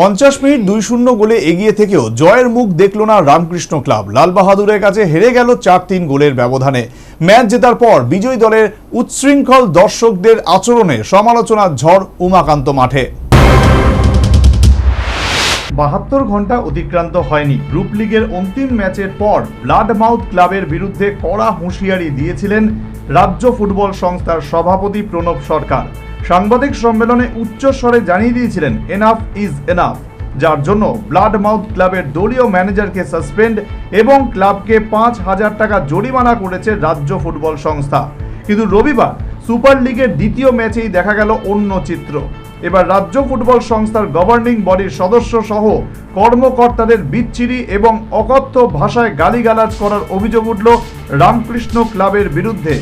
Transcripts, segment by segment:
পঞ্চাশ মিনিট দুই শূন্য গোলে এগিয়ে থেকেও জয়ের মুখ দেখল না রামকৃষ্ণ ক্লাব। লাল বাহাদুরের কাছে হেরে গেল চার তিন গোলের ব্যবধানে। ম্যাচ জেতার পর বিজয়ী দলের উচ্ছৃঙ্খল দর্শকদের আচরণে সমালোচনার ঝড় উমাকান্ত মাঠে। বাহাত্তর ঘণ্টা অতিক্রান্ত হয়নি। গ্রুপ লিগের অন্তিম ম্যাচের পর ব্লাড মাউথ ক্লাবের বিরুদ্ধে কড়া হুঁশিয়ারি দিয়েছিলেন রাজ্য ফুটবল সংস্থার সভাপতি প্রণব সরকার। সাংবাদিক সম্মেলনে উচ্চস্বরে জানিয়ে দিয়েছিলেন এনাফ ইজ এনাফ যার জন্য ব্লাড মাউথ ক্লাবের দলীয় ম্যানেজারকে সাসপেন্ড এবং ক্লাবকে পাঁচ হাজার টাকা জরিমানা করেছে রাজ্য ফুটবল সংস্থা। কিন্তু রবিবার সুপার লিগের দ্বিতীয় ম্যাচেই দেখা গেল অন্য চিত্র। এবার রাজ্য ফুটবল সংস্থার গভর্নিং বডির সদস্য সহ কর্মকর্তাদের বিচ্ছিরি এবং অকথ্য ভাষায় গালিগালাজ করার অভিযোগ উঠল রামকৃষ্ণ ক্লাবের বিরুদ্ধে।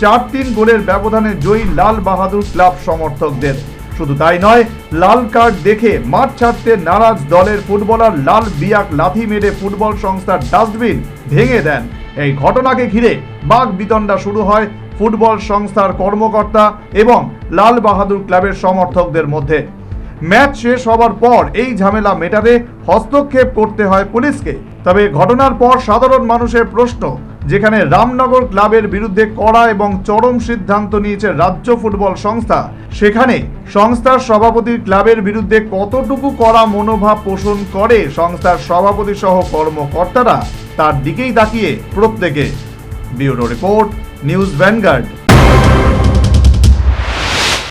চার তিন গোলের ব্যবধানে জয়ী লাল বাহাদুর ক্লাব সমর্থকদের। শুধু তাই নয়, লাল কার্ড দেখে মাঠ ছাড়তে নারাজ দলের ফুটবলার লাল বিয়াক লাথি মেরে ফুটবল সংস্থার ডাস্টবিন ভেঙে দেন। এই ঘটনাকে ঘিরে বাঘ বিতণ্ডা শুরু হয় ফুটবল সংস্থার কর্মকর্তা এবং লাল বাহাদুর ক্লাবের সমর্থকদের মধ্যে। ম্যাচ শেষ হবার পর এই ঝামেলা মেটাতে হস্তক্ষেপ করতে হয় পুলিশকে। তবে ঘটনার পর সাধারণ মানুষের প্রশ্ন যেখানে রামনগর ক্লাবের বিরুদ্ধে কড়া এবং চরম সিদ্ধান্ত নিয়েছে রাজ্য ফুটবল সংস্থা। সেখানে সংস্থার সভাপতি ক্লাবের বিরুদ্ধে কতটুকু কড়া মনোভাব পোষণ করে সংস্থার সভাপতি সহ কর্মকর্তারা, তার দিকেই তাকিয়ে প্রত্যেকে। Bureau report, News Vanguard.